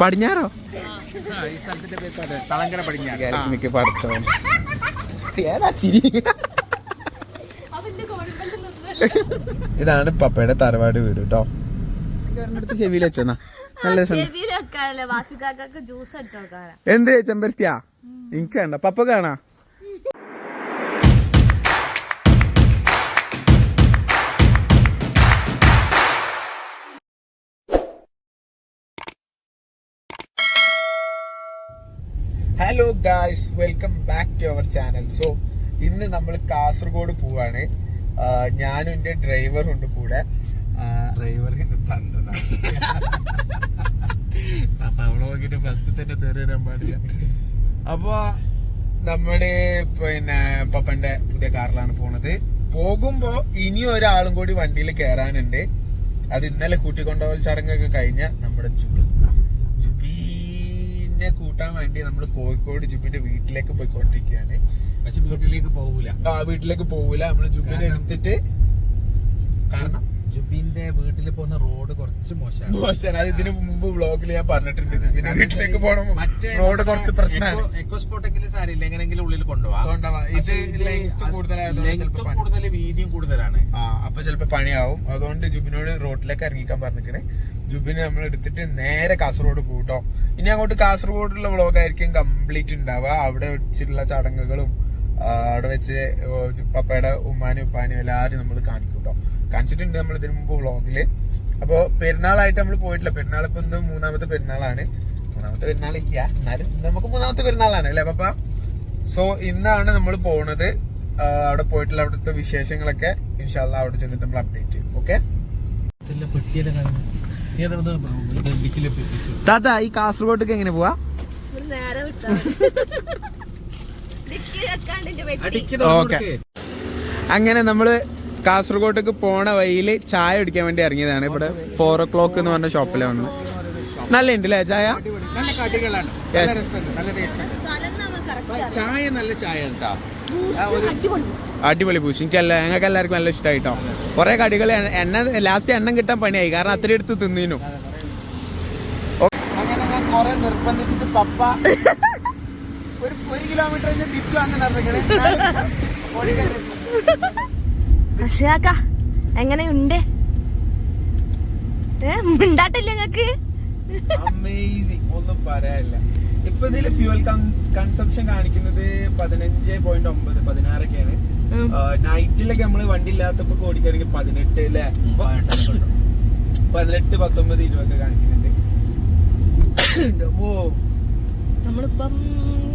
പടിഞ്ഞാറോ? ഏതാ ചിരി ഇതാണ് പപ്പയുടെ തറവാട് വീട് കേട്ടോ അടുത്ത് ചെവിയിൽ വെച്ചോന്നാ. നല്ല രസം. എന്ത് ചെമ്പരത്തിയാ എനിക്ക് വേണ്ട. പപ്പ കാണാ hello guys welcome back to our channel so ഇന്ന് നമ്മൾ കാസർഗോഡ് പോവാണ്. ഞാനും എന്റെ ഡ്രൈവറും ഉണ്ട് കൂടെ. ഡ്രൈവർ അപ്പൊ ഫസ്റ്റ് തന്നെ തെറി വരാൻ പാടില്ല. അപ്പൊ നമ്മുടെ പിന്നെ പപ്പന്റെ പുതിയ കാറിലാണ് പോണത്. പോകുമ്പോ ഇനി ഒരാളും കൂടി വണ്ടിയിൽ കയറാനുണ്ട് അത് ഇന്നലെ കൂട്ടിക്കൊണ്ടുപോകൽ ചടങ്ങൊക്കെ കഴിഞ്ഞ നമ്മുടെ ജുബി ജുബീനെ കൂട്ടാൻ വേണ്ടി നമ്മൾ കോഴിക്കോട് ജുബിന്റെ വീട്ടിലേക്ക് പോയിക്കൊണ്ടിരിക്കുകയാണ്. പക്ഷെ വീട്ടിലേക്ക് പോകൂല ആ വീട്ടിലേക്ക് പോകൂല നമ്മൾ ജുബിനെ എടുത്തിട്ട് കാരണം ജുബിന്റെ വീട്ടിൽ പോകുന്ന റോഡ് കുറച്ച് മോശമാണ്. മോശമാണ്. അത് ഇതിനു മുമ്പ് വ്ളോഗിൽ ഞാൻ പറഞ്ഞിട്ടുണ്ട് ജുബിന്റെ വീട്ടിലേക്ക് പോകണം റോഡ് കുറച്ച് പ്രശ്നമാണ്. എക്കോ സ്പോട്ടെങ്കിലും സാരില്ല എങ്ങനെങ്കിലും ഉള്ളിൽ കൊണ്ടുപോവാം. കൊണ്ടുപോവാം. ഇത് ലെങ്ത്. കൂടുതൽ വീതിയും കൂടുതലാണ്. ആ അപ്പൊ ചിലപ്പോ പണിയാവും. അതുകൊണ്ട് ജുബിനോട് റോഡിലേക്ക് ഇറങ്ങിക്കാൻ പറഞ്ഞിരിക്കണേ. ജുബിനെ നമ്മൾ എടുത്തിട്ട് നേരെ കാസർഗോഡ് പോട്ടോ ഇനി അങ്ങോട്ട് കാസർഗോഡുള്ള വ്ളോഗ് ആയിരിക്കും കംപ്ലീറ്റ് ഉണ്ടാവുക. അവിടെ വെച്ചിട്ടുള്ള ചടങ്ങുകളും അവിടെ വെച്ച് പപ്പയുടെ ഉമ്മാനും ഉപ്പാനും എല്ലാവരും നമ്മൾ കാണിക്കും കേട്ടോ കാണിച്ചിട്ടുണ്ട് നമ്മൾ ഇതിനു മുമ്പ് വ്ളോഗിൽ അപ്പോൾ പെരുന്നാളായിട്ട് നമ്മൾ പോയിട്ടില്ല. പെരുന്നാൾ ഇപ്പം ഇന്ന് മൂന്നാമത്തെ പെരുന്നാളാണ്. മൂന്നാമത്തെ പെരുന്നാൾ ഇല്ല എന്നാലും നമുക്ക് മൂന്നാമത്തെ പെരുന്നാളാണ് അല്ലേ പപ്പ? സോ ഇന്നാണ് നമ്മൾ പോണത്. അവിടെ പോയിട്ടുള്ള അവിടുത്തെ വിശേഷങ്ങളൊക്കെ ഇൻഷാല്ല അവിടെ ചെന്നിട്ട് നമ്മൾ അപ്ഡേറ്റ് ചെയ്യും. ഓക്കെ ഇതെല്ലാം പെട്ടിയെല്ലാം കാണുന്നു? നീ അതൊന്ന് ഡിക്കിൽ വെച്ചു. താത്ത ഈ കാസർഗോട്ടേക്ക് എങ്ങനെ പോവാ? ഓക്കെ അങ്ങനെ നമ്മൾ കാസർഗോഡേക്ക് പോണ വഴിയിൽ ചായ കുടിക്കാൻ വേണ്ടി ഇറങ്ങിയതാണ്. ഇവിടെ ഫോർ ഓ ക്ലോക്ക് എന്ന് പറഞ്ഞ ഷോപ്പിലാണ് വന്നത്. നല്ല ഉണ്ട് അല്ലേ ചായ? നല്ല കടികളാണ്. നല്ല രസമുണ്ട് നല്ല ടേസ്റ്റ് സ്ഥലം ചായ നല്ല ചായ അടിപൊളി പൂശി എനിക്ക് എല്ലാ ഞങ്ങൾക്ക് എല്ലാവർക്കും നല്ല ഇഷ്ടമായിട്ടോ കുറെ കടികൾ എണ്ണ ലാസ്റ്റ് എണ്ണം കിട്ടാൻ പണിയായി. കാരണം അത്രയും എടുത്ത് തിന്നീനു. അങ്ങനെ ഞാൻ കുറെ നിർബന്ധിച്ചിട്ട് പപ്പ ഒരു ഒരു കിലോമീറ്റർ തിരിച്ചു വാങ്ങാൻ അശാക്ക എങ്ങനെയുണ്ട്? മിണ്ടാട്ടില്ല നിങ്ങക്ക് അമേസിങ് ഒന്നും പറയാനില്ല. ഇപ്പൊ ഇതിൽ ഫ്യൂവൽ കൺസപ്ഷൻ കാണിക്കുന്നത് പതിനഞ്ച് പോയിന്റ് ഒമ്പത് പതിനാറൊക്കെയാണ്. നൈറ്റിലൊക്കെ നമ്മൾ വണ്ടി ഇല്ലാത്തപ്പോ ഓടിക്കണമെങ്കിൽ പതിനെട്ട് അല്ലെ പതിനെട്ട് പത്തൊമ്പത് ഇരുപത് കാണിക്കുന്നുണ്ട്. ഓ നമ്മളിപ്പം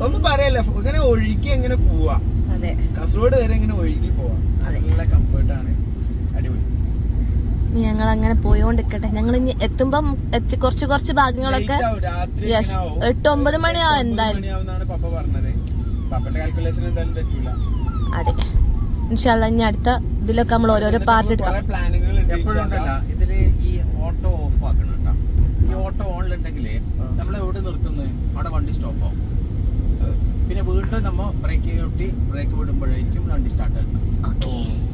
ഒന്നും പറയല്ല ഇങ്ങനെ ഒഴുകി എങ്ങനെ പോവാ. അതെ. കാസർഗോഡ് വരെ ഇങ്ങനെ ഒഴുകി പോവാ. നല്ല കംഫർട്ടാണ്. അടിപൊളി. ഞങ്ങൾ അങ്ങനെ പോയോണ്ടിരിക്കട്ടെ. ഞങ്ങൾ ഇനി എത്തുമ്പം എത്തി കുറച്ച് കുറച്ച് ഭാഗങ്ങളൊക്കെ യെസ്. എട്ട് ഒമ്പത് മണിയാവും എന്തായാലും. പപ്പ പറഞ്ഞത്. പപ്പന്റെ കാൽക്കുലേഷൻ എന്തായാലും തെറ്റൂല. അതെ. ഇൻഷാല്ല ഇനി അടുത്ത ഇതിലൊക്കെ നമ്മൾ ഓരോരോ പാർട്ട് എടുക്കാം. ഇതിൽ ഈ ഓട്ടോ ഓഫ് ആക്കണം ഈ ഓട്ടോ ഓണിലുണ്ടെങ്കിലേ നമ്മൾ എവിടെ നിർത്തുന്നത് അവിടെ വണ്ടി സ്റ്റോപ്പ് ആവും. പിന്നെ വീണ്ടും നമ്മ ബ്രേക്ക് ചവിട്ടി ബ്രേക്ക് വിടുമ്പോഴേക്കും വണ്ടി സ്റ്റാർട്ട് ആക്കണം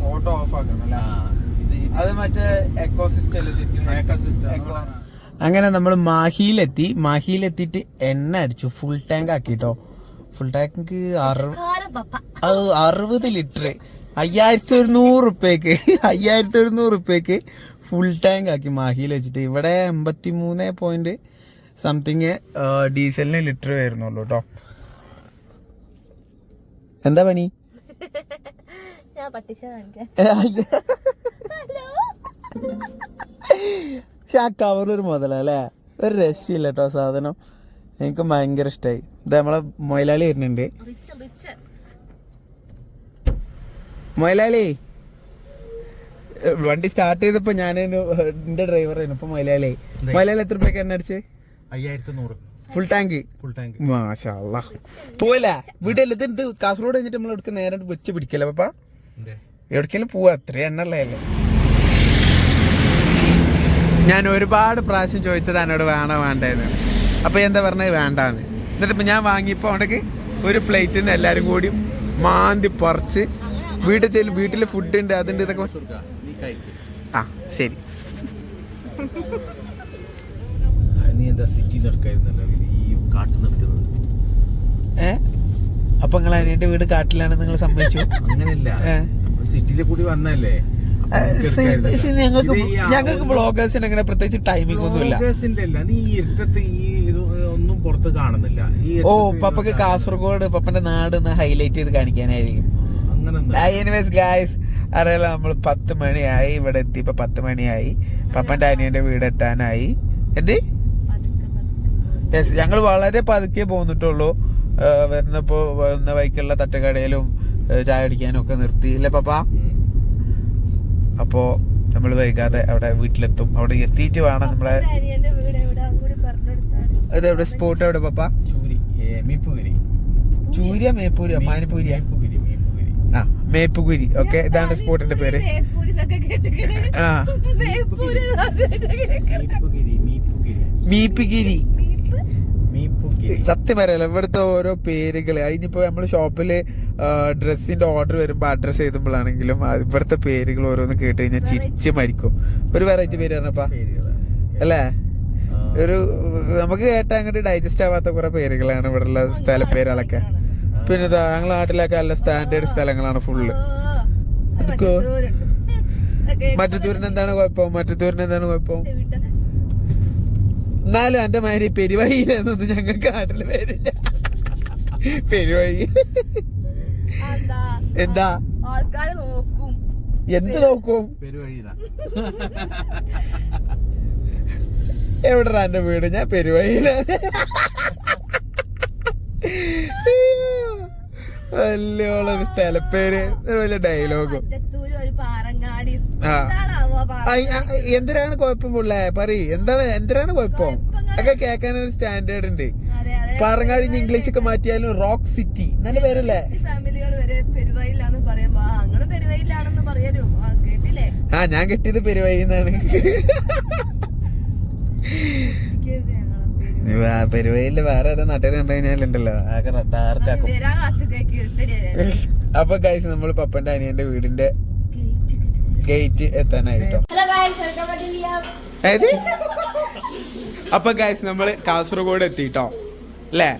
ഓട്ടോ ഓഫ് ആക്കണം അല്ലേ? അത് മറ്റേ എക്കോ സിസ്റ്റം അല്ലേ ശരിക്കും Eco അങ്ങനെ നമ്മൾ മാഹിയിലെത്തി മാഹിയിലെത്തിയിട്ട് എണ്ണ അടിച്ചു ഫുൾ ടാങ്ക് ആക്കിട്ടോ. ഫുൾ ടാങ്ക് പപ്പ. അറുപത് ലിറ്റർ. അയ്യായിരത്തി ഒരുന്നൂറ് റുപ്യക്ക് അയ്യായിരത്തി ഒരുന്നൂറ് റുപ്യക്ക് ഫുൾ ടാങ്ക് ആക്കി മാഹിയിൽ വെച്ചിട്ട്. ഇവിടെ എൺപത്തി മൂന്ന് പോയിന്റ് സംതിങ് ഡീസലിന് ലിറ്റർ വരുന്നുള്ളൂ കേട്ടോ എന്താ പണി? ആ കവറൊരു മുതലല്ലേ ഒരു രക്ഷയില്ല കേട്ടോ സാധനം. എനിക്ക് ഭയങ്കര ഇഷ്ടമായി ഇത് നമ്മളെ മൊയലാളി വരുന്നുണ്ട്. മൊയലാളി വണ്ടി സ്റ്റാർട്ട് ചെയ്തപ്പോ ഞാൻ എന്റെ ഡ്രൈവറായിരുന്നു ഇപ്പൊ മൊയലാളി മൊയലാളി എത്ര രൂപയ്ക്ക് എണ്ണ അടിച്ച്? അയ്യായിരത്തി നൂറ്. ഫുൾ ടാങ്ക് ഫുൾ ടാങ്ക് മാഷാ പോയില്ല വീട്ടിൽ ഇത് കാസർഗോഡ് കഴിഞ്ഞിട്ട് നമ്മൾ എടുക്ക നേരെ വെച്ച് പിടിക്കല്ലേ പപ്പ? എവിടേക്കെങ്കിലും പോവാ അത്രയും എണ്ണ ഉള്ളതല്ലേ ഞാൻ ഒരുപാട് പ്രാവശ്യം ചോദിച്ചത് എന്നോട് വേണോ വേണ്ടതെന്ന് അപ്പൊ എന്താ പറഞ്ഞത് വേണ്ടാന്ന്. എന്നിട്ട് ഇപ്പൊ ഞാൻ വാങ്ങിയപ്പോ അവിടേക്ക് ഒരു പ്ലേറ്റിൽ നിന്ന് എല്ലാരും കൂടി മാന്തി പറിച്ച് വീട്ടിൽ ചെല്ലും വീട്ടിൽ ഫുഡ് ഉണ്ട് അതിന്റെ ഇതൊക്കെ ആ. ശരി. നീ എന്താ സിറ്റി നടക്കായിരുന്നല്ലോ കാട്ടു നിർത്തുന്നത്. ഏ? അപ്പൊ നിങ്ങൾ അനിയന്റെ വീട് കാട്ടിലാണെന്ന് നിങ്ങൾ സമ്മതിച്ചു? അങ്ങനെയല്ല. സിറ്റിയിലെ കൂടി വന്നല്ലേ ഞങ്ങൾക്ക് ഞങ്ങൾക്ക് ബ്ലോഗേഴ്സിന് അങ്ങനെ പ്രത്യേകിച്ച് ടൈമിംഗ് ഒന്നുമില്ല. ഒന്നും പുറത്ത് കാണുന്നില്ല. ഓ പപ്പക്ക് കാസർഗോഡ് പപ്പന്റെ നാട് ഒന്ന് ഹൈലൈറ്റ് ചെയ്ത് കാണിക്കാനായിരിക്കും. എനിവേസ് ഗായ്സ് അറിയാലോ നമ്മൾ പത്ത് മണിയായി ഇവിടെ എത്തി. ഇപ്പൊ പത്ത് മണിയായി. പപ്പന്റെ അനിയന്റെ വീട് എത്താനായി എന്ത്? യെസ് ഞങ്ങൾ വളരെ പതുക്കെ പോന്നിട്ടുള്ളൂ. വരുന്നപ്പോൾ വരുന്നപ്പോ വരുന്ന വൈക്കുള്ള തട്ടുകടയിലും ചായ അടിക്കാനും ഒക്കെ നിർത്തി. ഇല്ലേ പപ്പ? അപ്പോ നമ്മൾ വൈകാതെ അവിടെ വീട്ടിലെത്തും. അവിടെ എത്തിയിട്ട് വേണം നമ്മളെ ഇതെവിടെ സ്പോട്ട് എവിടെ പപ്പ? മേപ്പൂരി ചൂര്യ മേപ്പൂര്യ മാനപ്പൂര്യ ആ മേപ്പുകുരി. ഓക്കെ ഇതാണ് സ്പോട്ടിന്റെ പേര്. ആ. മീപ്പുഗിരി സത്യം പറയാലോ ഇവിടുത്തെ ഓരോ പേരുകൾ അതിനിപ്പോ നമ്മൾ ഷോപ്പിൽ ഡ്രസ്സിന്റെ ഓർഡർ വരുമ്പോ അഡ്രസ് എഴുതുമ്പോഴാണെങ്കിലും ഇവിടുത്തെ പേരുകൾ ഓരോന്ന് കേട്ട് കഴിഞ്ഞാൽ ചിരിച്ച് മരിക്കും. ഒരു വെറൈറ്റി പേര് പറഞ്ഞപ്പാ. അല്ലേ. ഒരു നമുക്ക് കേട്ട അങ്ങോട്ട് ഡൈജസ്റ്റ് ആവാത്ത കുറെ പേരുകളാണ് ഇവിടെയുള്ള സ്ഥല പേരുകളൊക്കെ. പിന്നെ ഇതാ നാട്ടിലൊക്കെ നല്ല സ്റ്റാൻഡേർഡ് സ്ഥലങ്ങളാണ് ഫുള്ള് മറ്റു മറ്റത്തൂരിന് എന്താണ് കുഴപ്പം? മറ്റത്തൂരിന് എന്താണ് കുഴപ്പം എന്നാലും എന്റെ മാതിരി പെരുവഴിയിലെന്നൊന്നും ഞങ്ങൾക്ക് നാട്ടിൽ വരില്ല. പെരുവഴി. എന്താ? ആൾക്കാരെ നോക്കും. എന്ത് നോക്കും? എവിടെടാ എന്റെ വീട്? ഞാൻ പെരുവഴിയില. വലിയ സ്ഥലപ്പേര്. വലിയ ഡയലോഗും ഒരു പാറ- എന്തിനാണ് കുഴപ്പം പിള്ളേ പറ എന്താണ് എന്തിനാണ് കുഴപ്പം? ഒക്കെ കേൾക്കാൻ ഒരു സ്റ്റാൻഡേർഡ് ഉണ്ട്. പറങ്ങാടി ഇംഗ്ലീഷ് ഒക്കെ മാറ്റിയാലും റോക്ക് സിറ്റി നല്ല പേരല്ലേ? ആ ഞാൻ കെട്ടിയത് പെരുവഴിന്നാണ്. പെരുവഴിയിൽ വേറെ ഏതാ നാട്ടുകാർ കണ്ടു കഴിഞ്ഞാലുണ്ടല്ലോ. ആകെ ഡാർക്കാക്കും അപ്പൊ ഗൈസ് നമ്മൾ പപ്പന്റെ അനിയന്റെ വീടിന്റെ ഗേറ്റ് എത്താനായിട്ടോ. ഗായ്സ് അപ്പൊ ഗൈസ് നമ്മൾ കാസർഗോഡ് എത്തിട്ടോ. അല്ലേ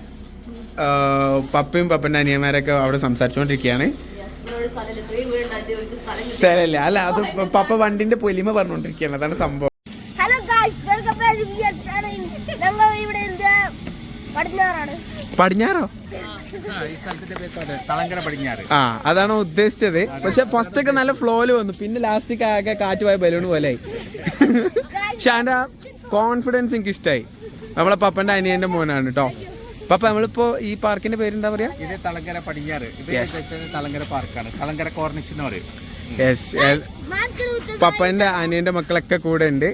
പപ്പയും പപ്പന്റെ അനിയന്മാരൊക്കെ അവിടെ സംസാരിച്ചുകൊണ്ടിരിക്കുകയാണ് സ്ഥലമില്ല. അല്ല അത് പപ്പ വണ്ടിന്റെ പൊലിമ പറഞ്ഞുകൊണ്ടിരിക്കുകയാണ് അതാണ് സംഭവം. ഹലോ ഗായ്സ് പടിഞ്ഞാറാണ്. ആ അതാണ് ഉദ്ദേശിച്ചത്. പക്ഷെ ഫസ്റ്റ് ഒക്കെ നല്ല ഫ്ലോയിൽ വന്നു. പിന്നെ ലാസ്റ്റ് ആകെ കാറ്റ് പോയ ബലൂൺ പോലെ പക്ഷെ അതിന്റെ കോൺഫിഡൻസ് എനിക്ക് ഇഷ്ടമായി നമ്മളെ പപ്പന്റെ അനിയന്റെ മോനാണ് കേട്ടോ പപ്പ നമ്മളിപ്പോ ഈ പാർക്കിന്റെ പേര് എന്താ പറയാ? ഇത് തളങ്കര പടിഞ്ഞാറ്. ഇത് തളങ്കര പാർക്കാണ് തളങ്കര കോർണിഷ് എന്ന് പറയും. പപ്പന്റെ അനിയന്റെ മക്കളൊക്കെ കൂടെ ഉണ്ട്.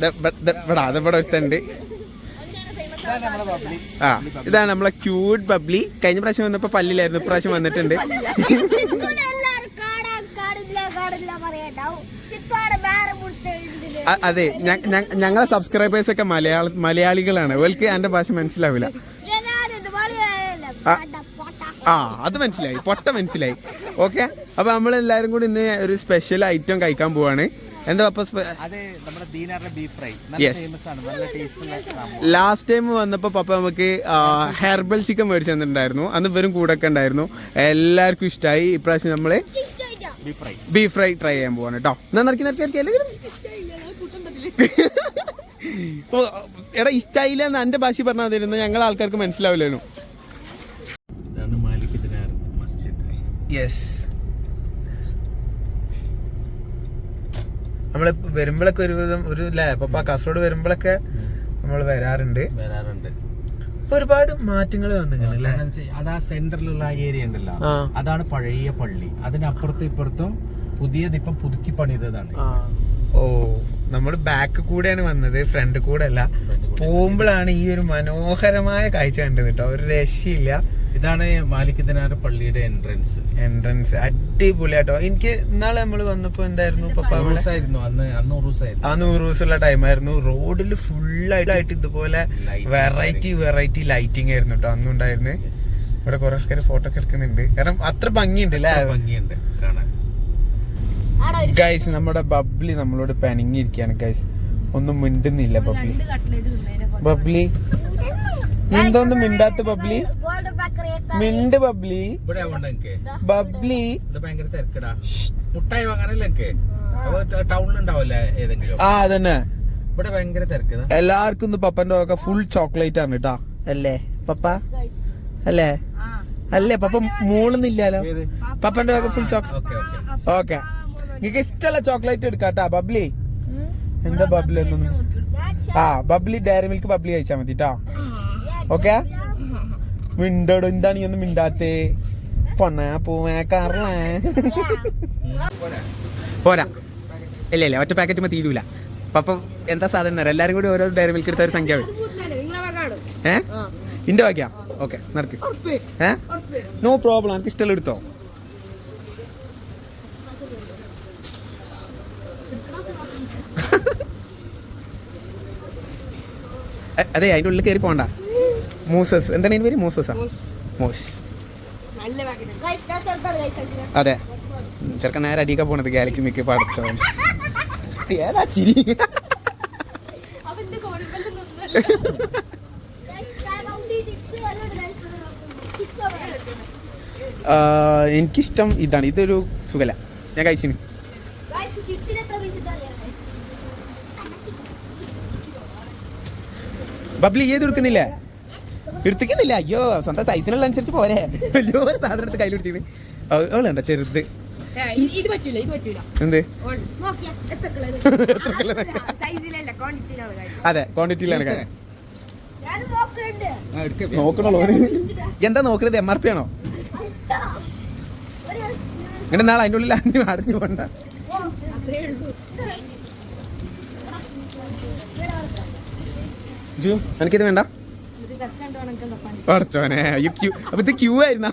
ഇവിടെ ഇവിടെ ഒരുത്തുണ്ട് ആ ഇതാണ് നമ്മളെ ക്യൂട്ട് ബബ്ലി കഴിഞ്ഞ പ്രാവശ്യം വന്നപ്പോ പല്ലിലായിരുന്നു ഇപ്രാവശ്യം വന്നിട്ടുണ്ട്. അതെ ഞങ്ങളെ സബ്സ്ക്രൈബേഴ്സ് ഒക്കെ മലയാള മലയാളികളാണ്. ഓൽക്ക് എന്റെ ഭാഷ മനസ്സിലാവില്ല. ആ. ആ അത് മനസ്സിലായി പൊട്ട മനസ്സിലായി. ഓക്കെ? അപ്പൊ നമ്മൾ എല്ലാരും കൂടി ഇന്ന് ഒരു സ്പെഷ്യൽ ഐറ്റം കഴിക്കാൻ പോവാണ്. എന്താ പപ്പ അത് നമ്മുടെ ദീനാറിലെ ബീഫ് ഫ്രൈ നല്ല ഫേമസ് ആണ്. നല്ല ലാസ്റ്റ് ടൈം വന്നപ്പോ പപ്പ നമുക്ക് ഹെർബൽ ചിക്കൻ മേടിച്ചു തന്നിട്ടുണ്ടായിരുന്നു. അന്ന് വെറും കൂടെ ഒക്കെ ഉണ്ടായിരുന്നു. എല്ലാവർക്കും ഇഷ്ടമായി ഇപ്രാവശ്യം നമ്മൾ ബീഫ് ഫ്രൈ ട്രൈ ചെയ്യാൻ പോവാണ് കേട്ടോ എന്നാ നിറക്കി അല്ലെങ്കിൽ ഓ, എടാ ഇഷ്ടായില്ല എന്ന് എന്റെ ഭാഷ പറഞ്ഞാൽ തരുന്നു ഞങ്ങൾ ആൾക്കാർക്ക് മനസ്സിലാവില്ലായിരുന്നു യെസ് നമ്മൾ വരുമ്പോഴൊക്കെ ഒരുവിധം ഒരു അല്ലേ അപ്പൊ കാസർഗോഡ് വരുമ്പോഴൊക്കെ നമ്മൾ വരാറുണ്ട്. വരാറുണ്ട്. ഇപ്പൊ ഒരുപാട് മാറ്റങ്ങൾ വന്നിങ്ങനെ ആ അതാ സെന്ററിലുള്ള ആ ഏരിയ ഉണ്ടല്ലോ. അതാണ് പഴയ പള്ളി. അതിനപ്പുറത്തും ഇപ്പുറത്തും പുതിയത് ഇപ്പം പുതുക്കി പണിതതാണ്. ഓ നമ്മൾ ബാക്ക് കൂടെയാണ് വന്നത് ഫ്രണ്ട് കൂടെ അല്ല. പോകുമ്പോഴാണ് ഈ ഒരു മനോഹരമായ കാഴ്ച കണ്ടത് കേട്ടോ ഒരു രക്ഷയില്ല. ഇതാണ് മാലിക്കത്തിനാറ് പള്ളിയുടെ എൻട്രൻസ് എൻട്രൻസ് അടിപൊളിയാട്ടോ. എനിക്ക് ഇന്നാളെ നമ്മൾ വന്നപ്പോ എന്തായിരുന്നു? ആയിരുന്നു അന്ന് അന്ന് ഉറൂസായിരുന്നു അന്ന് ഉറൂസുള്ള ടൈം ടൈമായിരുന്നു. റോഡിൽ ഫുള്ളായിട്ട് ഇതുപോലെ വെറൈറ്റി വെറൈറ്റി ലൈറ്റിംഗ് ആയിരുന്നു കേട്ടോ അന്നുണ്ടായിരുന്നു ഇവിടെ കുറെ ആൾക്കാർ ഫോട്ടോ ഒക്കെ എടുക്കുന്നുണ്ട്. കാരണം അത്ര ഭംഗിയുണ്ട് അല്ലേ ഭംഗിയുണ്ട്. കാണാൻ. ഗൈസ് നമ്മുടെ ബബ്ലി നമ്മളോട് പിണങ്ങിയിരിക്കുകയാണ് ഗൈസ് ഒന്നും മിണ്ടുന്നില്ല ബബ്ലി. ബബ്ലി? എന്തോന്നും മിണ്ടാത്ത ബബ്ലി? മിണ്ട് ബബ്ലി. ഇവിടെ ആവണ്ട എനിക്ക് ബബ്ലി. ഇവിടെ ഭയങ്കര തിരക്കടാ. മുട്ടായി വാങ്ങാനല്ലേ എനിക്ക് അപ്പൊ ടൗണിൽ ഉണ്ടാവില്ല ഏതെങ്കിലും? ആ അതന്നെ. ഇവിടെ ഭയങ്കര തിരക്ക് എല്ലാവർക്കും ഇന്ന് പപ്പന്റെ ഒക്കെ ഫുൾ ചോക്ലേറ്റ് ആണ് കേട്ടാ അല്ലേ? പപ്പ? അല്ലേ? അല്ലേ? പപ്പ മൂളുന്നില്ലല്ലോ? പപ്പന്റെ ഒക്കെ ഫുൾ ചോക്ലേറ്റ് ഓക്കെ നിങ്ങൾക്ക് ഇഷ്ടമുള്ള ചോക്ലേറ്റ് എടുക്കാട്ടാ ബബ്ലി? എന്താ ബബ്ലി എന്നൊന്നും? ആ ബബ്ലി ഡയറി മിൽക്ക് ബബ്ലി കഴിച്ചാ മതി കേട്ടോ ഓക്കെ? മിണ്ടോട് എന്താണ് നീ ഒന്നും മിണ്ടാത്തേ? പൊണ്ണ പോവാ കാറിലേ പോരാ. ഇല്ല ഇല്ല ഒറ്റ പാക്കറ്റ് മതി തീരൂല പപ്പ എന്താ സാധനം തരാം എല്ലാരും കൂടി ഓരോ ഡയറി മിൽക്ക് എടുത്ത ഒരു സംഖ്യ വരും ഏ? ഇന്റെ വാക്കിയാ ഓക്കെ നടക്ക് ഏ? നോ പ്രോബ്ലം എനിക്ക് ഇഷ്ടമുള്ള എടുത്തോ? അതെ അതിന്റെ ഉള്ളിൽ കയറി പോണ്ട. മൂസസ്. എന്താണ് ഇതിന് പേര്? മൂസസാ? മൂസ്. അതെ. ചെറുക്കൻ നേരെ അടിക്കാൻ പോണത് ഗാലക്സി മിക്ക പഠിച്ചോ ഏതാ ചിരി? എനിക്കിഷ്ടം ഇതാണ്. ഇതൊരു സുഖല ഞാൻ കഴിച്ചിന്. ബബ്ലി ഏത് എടുക്കുന്നില്ലേ എടുത്തിക്കുന്നില്ല. അയ്യോ സ്വന്തം സൈസിനുള്ള അനുസരിച്ച് പോരെ. വലിയ ഒരു സാധനം എടുത്ത് കയ്യിൽ പിടിച്ചിട്ട് അവളെന്താ ചെറുത്. ഇത് പറ്റൂല ഇത് പറ്റൂല. എന്ത്? സൈസിലല്ല ക്വാണ്ടിറ്റിയിലാണ് കാര്യം. അതെ ക്വാണ്ടിറ്റിയിലാണ് കാര്യം. എടുക്ക. നോക്കണല്ലോ എന്താ നോക്കണത് എം ആർ പി ആണോ? ഇങ്ങനെ നാളെ അതിന്റെ ഉള്ളിൽ അടിഞ്ഞു അടഞ്ഞു പോണ്ട. ജു എനിക്കിത് വേണ്ട ഇത് കക്കാണ്ട് ഉണക്കുന്ന പണി പഠിച്ചോനെ ക്യൂ അപ്പൊ ഇത് ക്യൂ ആയിരുന്ന?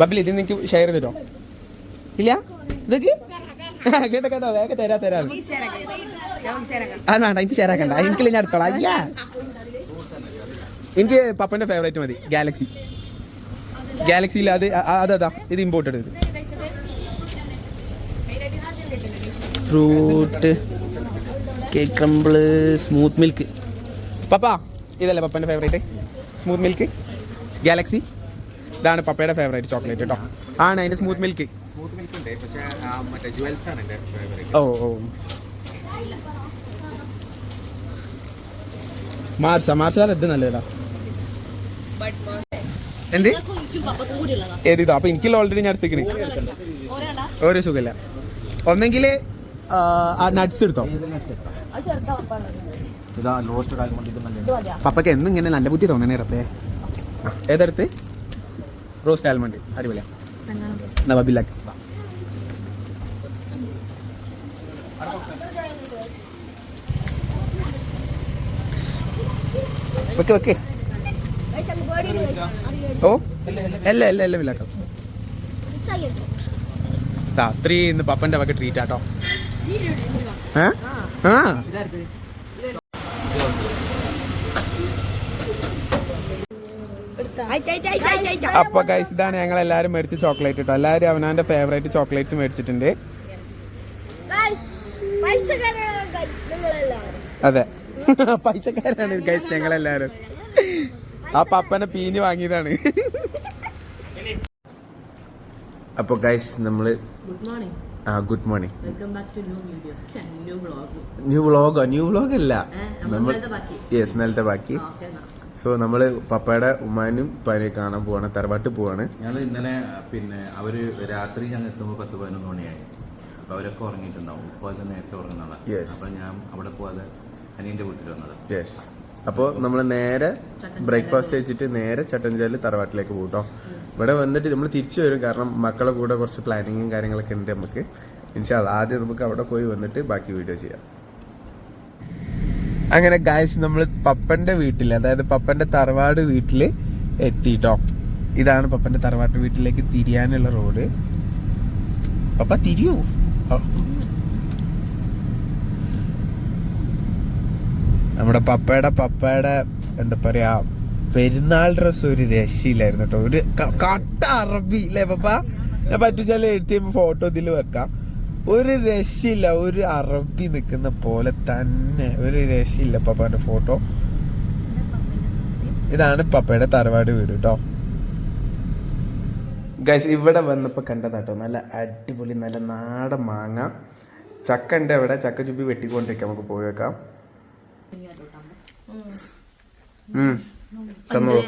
ബബിൽ ഇത് എനിക്ക് ഷെയർ ചെയ്തിട്ടോ? ഇല്ല? ഇതൊക്കെ? കേട്ടോ കേട്ടോ വേഗം തരാ തരാ. അത് വേണ്ട എനിക്ക് ഷെയർ ആക്കണ്ട. എനിക്കില്ല ഞാൻ എടുത്തോളാം. അയ്യാ. എനിക്ക് പപ്പന്റെ ഫേവറേറ്റ് മതി ഗാലക്സി ഗാലക്സിയിൽ അത് അതെ ഇത് ഇമ്പോർട്ടഡ് ഇത്. Fruit cake crumble smooth milk പപ്പ ഇതല്ലേ പപ്പന്റെ ഫേവറേറ്റ് സ്മൂത്ത് മിൽക്ക് ഗാലക്സി ഇതാണ് പപ്പയുടെ ഫേവറേറ്റ് ചോക്ലേറ്റ് കേട്ടോ ആണ് അതിന്റെ സ്മൂത്ത് മിൽക്ക് ഓ ഓ. മാർസ മാർസ ഇത് നല്ലതാ. എന്ത്? ഏത് ഇതാ? അപ്പൊ എനിക്കുള്ള ഓൾറെഡി ഞാൻ എടുത്തേക്കണ്. ഒരു സുഖമില്ല. ഒന്നെങ്കിൽ ആ നട്ട്സ് എടുത്തോ? പപ്പക്ക് എന്നും ഇങ്ങനെ നല്ല ബുദ്ധി തോന്നണേ റപ്പേ ആ, ഏതെടുത്ത്? റോസ്റ്റ് ആൽമണ്ട് അടിപൊളിയാ. എന്നാ ബബിലാക്ക് വെക്ക് വെക്ക്. ഓ അല്ല അല്ല അല്ല കേട്ടോ രാത്രി ഇന്ന് പപ്പന്റെ വക ട്രീറ്റ് ആട്ടോ. ആ. അപ്പൊ ഗൈസ് ഇതാണ് ഞങ്ങൾ എല്ലാരും മേടിച്ച ചോക്ലേറ്റ് കേട്ടോ എല്ലാരും അവനാന്റെ ഫേവറേറ്റ് ചോക്ലേറ്റ്സ് മേടിച്ചിട്ടുണ്ട്. അതെ. പൈസക്കാരാണ് ഗൈസ് ഞങ്ങൾ എല്ലാരും ആ പപ്പനെ പീഞ്ഞ് വാങ്ങിയതാണ്. അപ്പൊ ഗൈസ് നമ്മൾ ഗുഡ് മോർണിംഗ് ആ good morning welcome back to new video new vlog new വ്ളോഗോ new vlog അല്ല. നമ്മൾ നമ്മൾ ബാക്കി. യെസ് ഇന്നലത്തെ ബാക്കി. സോ നമ്മൾ പപ്പയുടെ ഉമ്മാനും ഉപ്പാനെയും കാണാൻ പോവാണ് തറവാട്ട് പോവാണ്. ഞങ്ങൾ ഇന്നലെ പിന്നെ അവർ രാത്രി ഞങ്ങൾ എത്തുമ്പോൾ പത്ത് പതിനൊന്ന് മണിയായി. അപ്പൊ അവരൊക്കെ ഉറങ്ങിയിട്ടുണ്ടാവും. ഇപ്പോൾ അത് നേരത്തെ ഉറങ്ങുന്നതാണ് Yes. അപ്പൊ ഞാൻ അവിടെ പോവാതെ അനിയന്റെ വീട്ടിൽ വന്നത്. യെസ് അപ്പോൾ നമ്മൾ നേരെ ബ്രേക്ക്ഫാസ്റ്റ് കഴിച്ചിട്ട് നേരെ ചട്ടഞ്ചാലിൽ തറവാട്ടിലേക്ക് പോകും കേട്ടോ ഇവിടെ വന്നിട്ട് നമ്മൾ തിരിച്ചു വരും. കാരണം മക്കളെ കൂടെ കുറച്ച് പ്ലാനിങ്ങും കാര്യങ്ങളൊക്കെ ഉണ്ട് നമുക്ക്. ഇൻഷാൽ ആദ്യം നമുക്ക് അവിടെ പോയി വന്നിട്ട് ബാക്കി വീഡിയോ ചെയ്യാം. അങ്ങനെ ഗായ്സ് നമ്മൾ പപ്പന്റെ വീട്ടിൽ അതായത് പപ്പന്റെ തറവാട് വീട്ടിൽ എത്തിട്ടോ ഇതാണ് പപ്പന്റെ തറവാട്ട് വീട്ടിലേക്ക് തിരിയാനുള്ള റോഡ് പപ്പ തിരിയൂ? നമ്മുടെ പപ്പയുടെ പപ്പയുടെ എന്താ പറയാ പെരുന്നാൾ ഡ്രസ് ഒരു രക്ഷയില്ലായിരുന്നു കേട്ടോ ഒരു കട്ട അറബി അല്ലേ പപ്പ? ഞാൻ പറ്റിച്ചാൽ എ ടി ഫോട്ടോ ഇതിൽ വെക്കാം. ഒരു രക്ഷയില്ല ഒരു അറബി നിൽക്കുന്ന പോലെ തന്നെ ഒരു രക്ഷയില്ല പപ്പാന്റെ ഫോട്ടോ ഇതാണ് പപ്പയുടെ തറവാട് വീട് കേട്ടോ ഗൈസ് ഇവിടെ വന്നപ്പോൾ കണ്ടതാട്ടോ നല്ല അടിപൊളി നല്ല നാടൻ മാങ്ങ. ചക്ക ഉണ്ട് അവിടെ ചക്ക ചുപ്പി വെട്ടിക്കൊണ്ടിരിക്കാം നമുക്ക് പോയി വെക്കാം. തന്നോളൂ.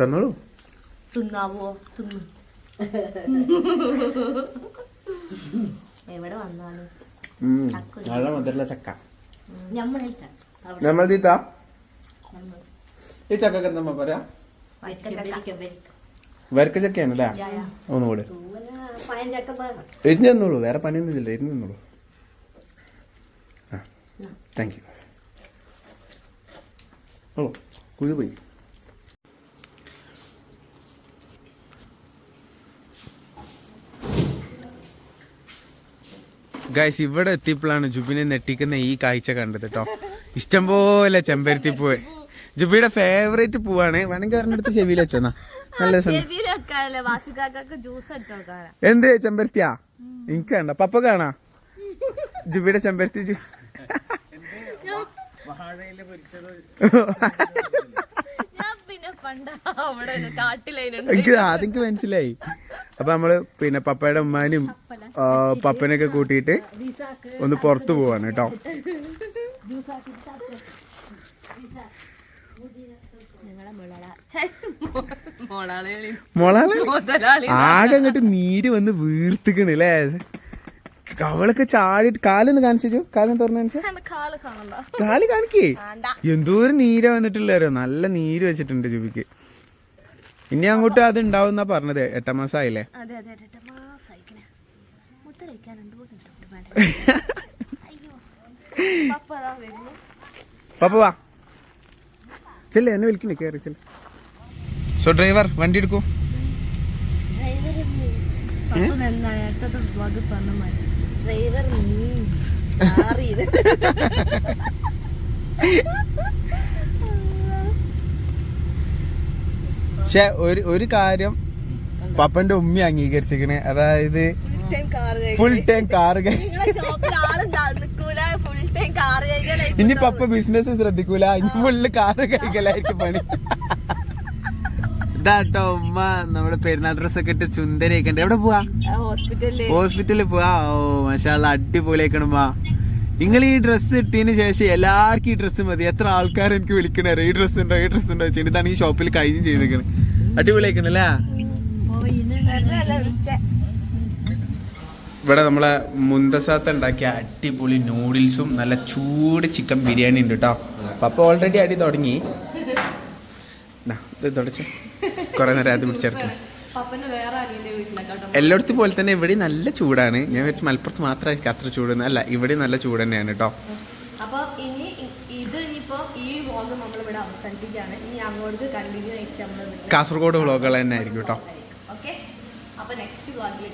തന്നോളൂ. തിന്നാവോ? തിന്നു. എവിടെ വന്നാണ്? ഉം. നല്ല മധുരമുള്ള ചക്ക. നമ്മൾ തീത്താ ഈ ചക്കൊക്കെ എന്താ പറയാ? വരക്ക ചക്കയാണല്ലേ ഒന്നുകൂടെ. എരിഞ്ഞു തന്നോളൂ വേറെ പണിയൊന്നുമില്ല. എരിഞ്ഞു തന്നോളൂ ആ. താങ്ക് യു ഓ കുഴി പോയി. ഗൈസ് ഇവിടെ എത്തിയപ്പോഴാണ് ജുബിനെ നെട്ടിക്കുന്ന ഈ കാഴ്ച കണ്ടത് കേട്ടോ ഇഷ്ടംപോലെ ചെമ്പരത്തി പൂവ്. ജുബിയുടെ ഫേവറേറ്റ് പൂവാണ്. വേണമെങ്കിൽ അവരുടെ ചെവിയിൽ വെച്ചോന്നാ നല്ല എന്ത് ചെമ്പരത്തിയാ? എനിക്ക് വേണ്ട. പപ്പ കാണാ? ജുബിയുടെ ചെമ്പരത്തി ജു- വാഴയില പൊരിച്ചത് ഞാൻ പിന്നെ പണ്ട് അവിടെ കാട്ടിലതിനുണ്ട് എനിക്ക് ആദ്യം എനിക്ക് മനസ്സിലായി. അപ്പൊ നമ്മൾ പിന്നെ പപ്പയുടെ ഉമ്മാനും പപ്പനൊക്കെ കൂട്ടിയിട്ട് ഒന്ന് പുറത്തു പോവാണ് കേട്ടോ. മുളള മുളാളി. മോളാൾ? മുതലാളി. ആകെ അങ്ങോട്ട് നീര് വന്ന് വീർത്തിക്കണ് അല്ലേ അവളൊക്കെ ചാടി കാലൊന്ന് കാണിച്ചു കാലൊന്ന് തുറന്നു കാണിച്ചു കാൽ കാൽ കാണിക്കേ. എന്തോ? എന്തോരം നീര വന്നിട്ടുള്ളവരോ നല്ല നീര് വെച്ചിട്ടുണ്ട് ജുബിക്ക്. ഇനി അങ്ങോട്ട് അത് ഉണ്ടാവുന്ന പറഞ്ഞത്. എട്ടാം മാസം ആയില്ലേ? പപ്പ വാ. ചെല്ലേ എന്നെ വിളിക്കണേ കയറി ചെല്ലേ. സോ ഡ്രൈവർ വണ്ടി എടുക്കൂ പപ്പ നന്നായിട്ടത് വകുപ്പ് പറഞ്ഞ മതി ഡ്രൈവർ നീ മാറിയത് പക്ഷെ ഒരു ഒരു കാര്യം പപ്പന്റെ ഉമ്മി അംഗീകരിച്ചിരിക്കണേ. അതായത് ഫുൾ ടൈം കാറ് ഇനി പപ്പ ബിസിനസ് ശ്രദ്ധിക്കൂല. ഇനി ഫുള്ള് കാറ് കഴിക്കലായിരിക്കും പണി. ഇതാട്ടോ ഉമ്മ. നമ്മുടെ പെരുന്നാൾ ഡ്രസ് ഒക്കെ ഇട്ട് ചുന്തരയൊക്കെ എവിടെ പോവാ? ഹോസ്പിറ്റലിൽ പോവാ? ഓ മഷാല്ല അടിപൊളിയാക്കണമ്മാ നിങ്ങൾ ഈ ഡ്രസ്സ് ഇട്ടതിന് ശേഷം എല്ലാവർക്കും ഈ ഡ്രസ്സ് മതി. എത്ര ആൾക്കാർ എനിക്ക് വിളിക്കണേ? ഈ ഡ്രസ് ഉണ്ടോ? ഈ ഡ്രസ്സ് ഉണ്ടോ? വെച്ചിട്ട് ഇതാണ് ഈ ഷോപ്പിൽ കഴിഞ്ഞ് ചെയ്തേക്കണ്. അടിപൊളിയാക്കണല്ലേ ഇവിടെ നമ്മളെ മുന്തസാത്ത ഉണ്ടാക്കിയ അടിപൊളി നൂഡിൽസും നല്ല ചൂട് ചിക്കൻ ബിരിയാണി ഉണ്ട് കേട്ടോ അപ്പൊ ഓൾറെഡി അടി തുടങ്ങി. ദാ, ഇത് തുടച്ചേ. കുറെ നേരം അത് വീട്ടിലേക്കാട്ടോ എല്ലായിടത്തും പോലെ തന്നെ ഇവിടെ നല്ല ചൂടാണ്. ഞാൻ വിചാരിച്ചു മലപ്പുറത്ത് മാത്രമായിരിക്കും അത്ര ചൂട്. അല്ല ഇവിടെ നല്ല ചൂട് തന്നെയാണ് കേട്ടോ അപ്പൊ ഇനി ഇ- ഇത് ഇനിയിപ്പോ ഈ വ്ളോഗ് നമ്മളിവിടെ അവസാനിപ്പിക്കുകയാണ്. ഇനി അങ്ങോട്ട് കണ്ടിന്യൂ ആയിട്ട് നമ്മൾ കാസർഗോഡ് വ്ളോഗുകൾ തന്നെ ആയിരിക്കും കേട്ടോ ഓക്കെ നെക്സ്റ്റ് വ്ളോഗിൽ